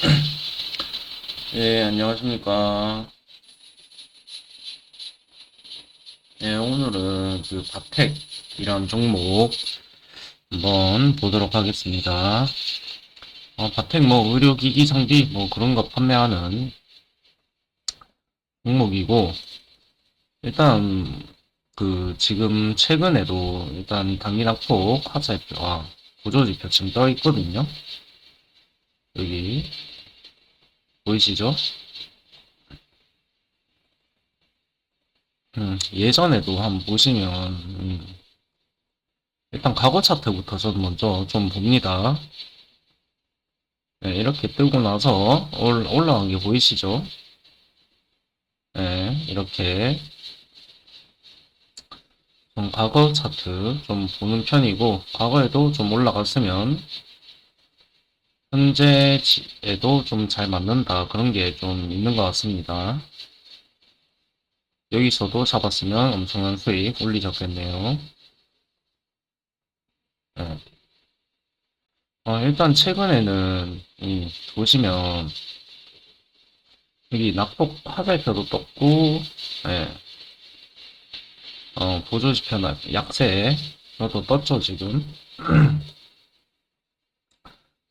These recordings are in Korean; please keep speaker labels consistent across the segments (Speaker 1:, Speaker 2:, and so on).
Speaker 1: 예, 안녕하십니까. 예, 오늘은 그 바텍 이란 종목 한번 보도록 하겠습니다. 어, 바텍 뭐 의료기기 장비 뭐 그런 거 판매하는 종목이고, 일단 그 지금 최근에도 일단 당일학폭 하차표와 보조지표 지금 떠 있거든요. 여기 보이시죠? 음, 예전에도 한번 보시면 음, 일단 과거 차트부터 저는 먼저 좀 봅니다. 네, 이렇게 뜨고 나서 올, 올라간 게 보이시죠? 네, 이렇게 좀 과거 차트 좀 보는 편이고 과거에도 좀 올라갔으면 현재에도 좀 잘 맞는다 그런 게 좀 있는 것 같습니다. 여기서도 잡았으면 엄청난 수익 올리셨겠네요. 네. 어, 일단 최근에는 이, 보시면 여기 낙폭 하살표도 떴고 예. 어, 보조지표나 약세 저도 떴죠 지금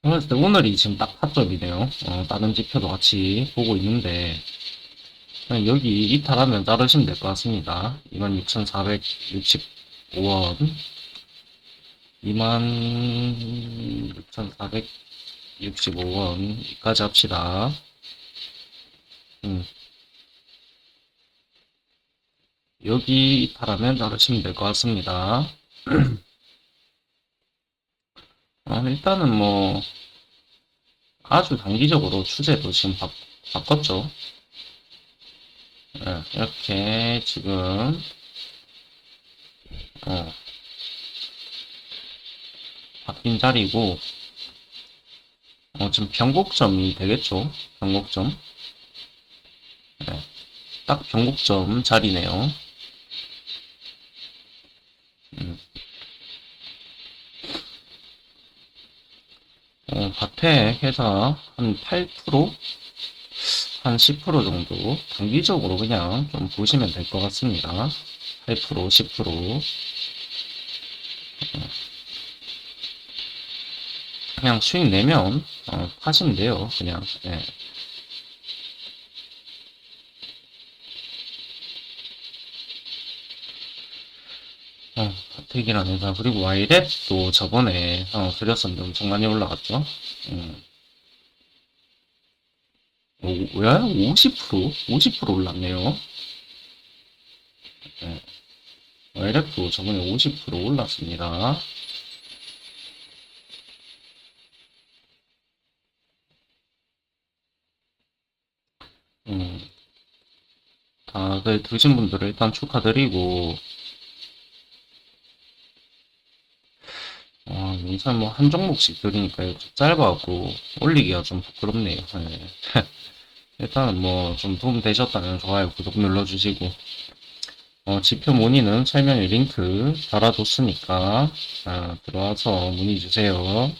Speaker 1: 그랬을 때 오늘이 지금 딱 타점이네요. 어, 다른 지표도 같이 보고 있는데 여기 이탈하면 자르시면 될 것 같습니다. 26,465원. 26,465원까지 합시다. 음. 여기 이탈하면 자르시면 될 것 같습니다 어, 일단은 뭐 아주 단기적으로 추세도 지금 바, 바꿨죠. 네, 이렇게 지금 어, 바뀐 자리고 어, 지금 변곡점이 되겠죠. 변곡점. 네, 딱 변곡점 자리네요. 음. 어, 바텍 회사 한 8%? 한 10% 정도 단기적으로 그냥 좀 보시면 될 것 같습니다. 8%, 10%. 어, 그냥 수익 내면 어, 하시면 돼요. 그냥. 예. 어, 바텍이라는 회사 그리고 와이랩도 저번에 어, 드렸었는데 엄청 많이 올라갔죠. 음. 오, 야, 50%? 50% 올랐네요. 네. 와이랩도 저번에 50% 올랐습니다. 음. 다들 드신 분들은 일단 축하드리고 어, 우선 뭐한 종목씩 드리니까 짧아갖고 올리기가 좀 부끄럽네요. 네. 일단은 뭐 좀 도움 되셨다면 좋아요, 구독 눌러주시고 어, 지표 문의는 설명에 링크 달아뒀으니까 아, 들어와서 문의 주세요.